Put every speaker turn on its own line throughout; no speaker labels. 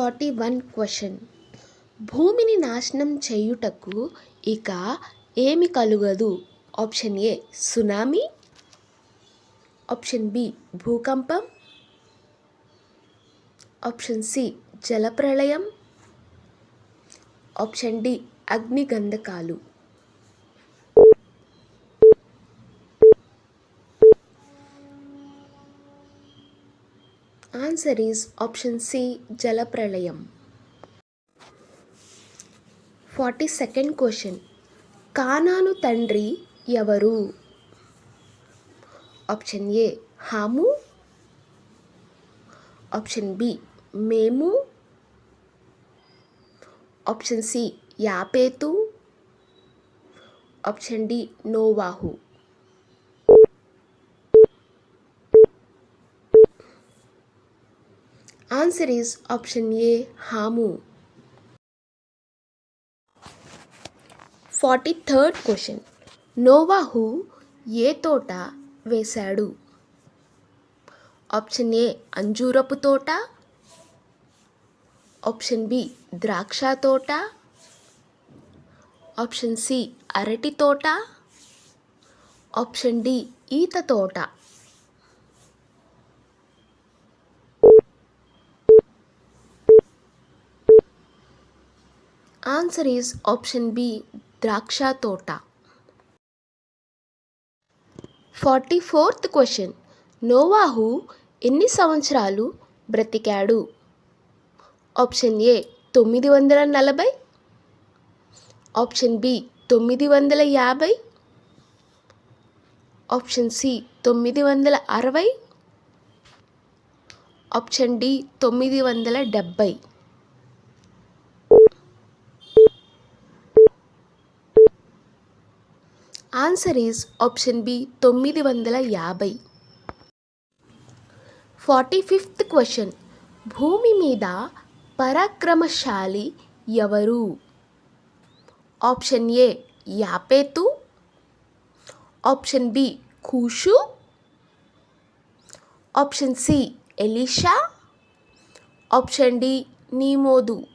Forty one question. భూమిని నాశనం చేయుటకు ఇక ఏమి కలుగదు? Option A tsunami. Option B భూకంపం. ఆప్షన్ సి జలప్రళయం ఆప్షన్ డి అగ్నిగంధకాలు. ఆన్సర్ ఈజ్ ఆప్షన్ సి జలప్రళయం ఫార్టీ సెకండ్ క్వశ్చన్ కానాను తండ్రి ఎవరు ఆప్షన్ ఏ హాము ఆప్షన్ బి మేము ఆప్షన్ సి యాపేతు ఆప్షన్ డి నోవాహు ఆన్సర్ ఈజ్ ఆప్షన్ ఏ హాము ఫార్టీ థర్డ్ క్వశ్చన్ నోవాహు ఏ తోట వేశాడు? ఆప్షన్ ఏ అంజూరపు తోట. ఆప్షన్ బి ద్రాక్ష తోట. ఆప్షన్ సి అరటి తోట. ఆప్షన్ డి ఈత తోట. ఆన్సర్ ఈజ్ ఆప్షన్ బి ద్రాక్ష తోట ఫార్టీ ఫోర్త్ క్వశ్చన్ నోవాహు ఎన్ని సంవత్సరాలు బ్రతికాడు? ఆప్షన్ ఏ తొమ్మిది వందల నలభై. ఆప్షన్ బి తొమ్మిది వందల యాభై. ఆప్షన్ సి తొమ్మిది వందల అరవై. ఆప్షన్ డి తొమ్మిది వందల డెబ్భై ఆన్సర్ ఈస్ ఆప్షన్ బి తొమ్మిది వందల యాభై. ఫార్టీ ఫిఫ్త్ క్వశ్చన్ భూమి మీద పరాక్రమశాలి ఎవరు? ఆప్షన్ ఏ యాపేతు. ఆప్షన్ బి కూషు. ఆప్షన్ సి ఎలీషా. ఆప్షన్ డి నీమోదు.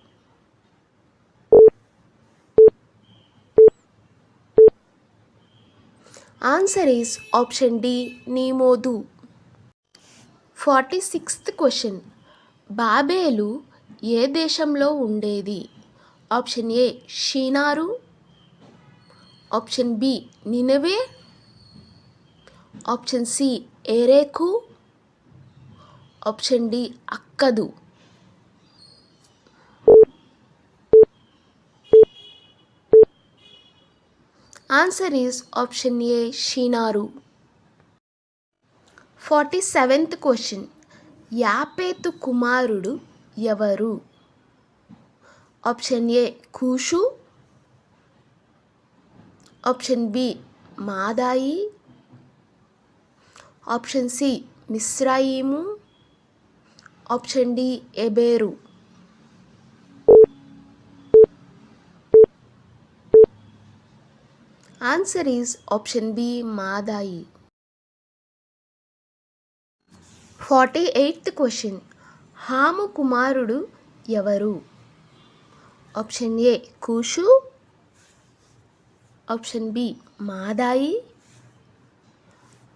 Answer is option D నీమోదు forty sixth question Babel ఏ దేశంలో ఉండేది? Option A Shinar option B నినవే option C ఏరేకు option D Akkad answer is option A Shinar forty seventh question యాపేతు కుమారుడు ఎవరు option A కూషు option B మాదాయి option C మిస్రాయిము option D ఎబేరు answer is option B మాదాయి forty eighth question Ham కుమారుడు ఎవరు option A కూషు option B మాదాయి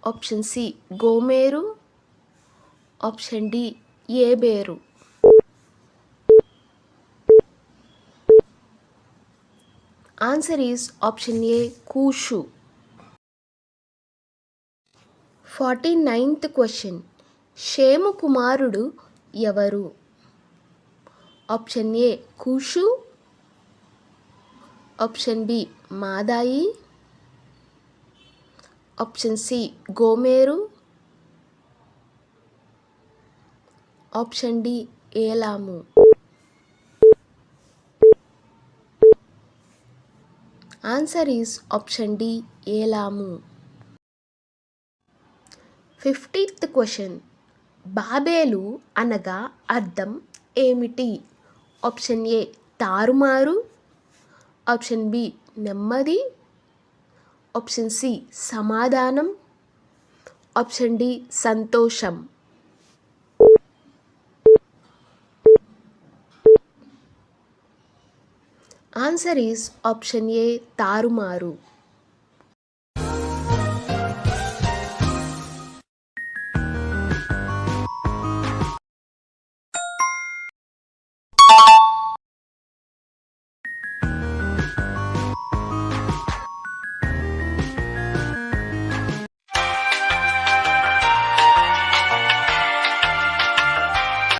option C గోమేరు option D ఏబేరు answer is option A కూషు forty ninth question షేము కుమారుడు ఎవరు option A కూషు option B మాదాయి option C గోమేరు option D ఏలాము answer is option D ఏలాము. Fifteenth question. Babel అనగా అర్థం ఏమిటి? Option A తారుమారు. Option B నెమ్మది. Option C సమాధానం. Option D సంతోషం. Answer is option A తారుమారు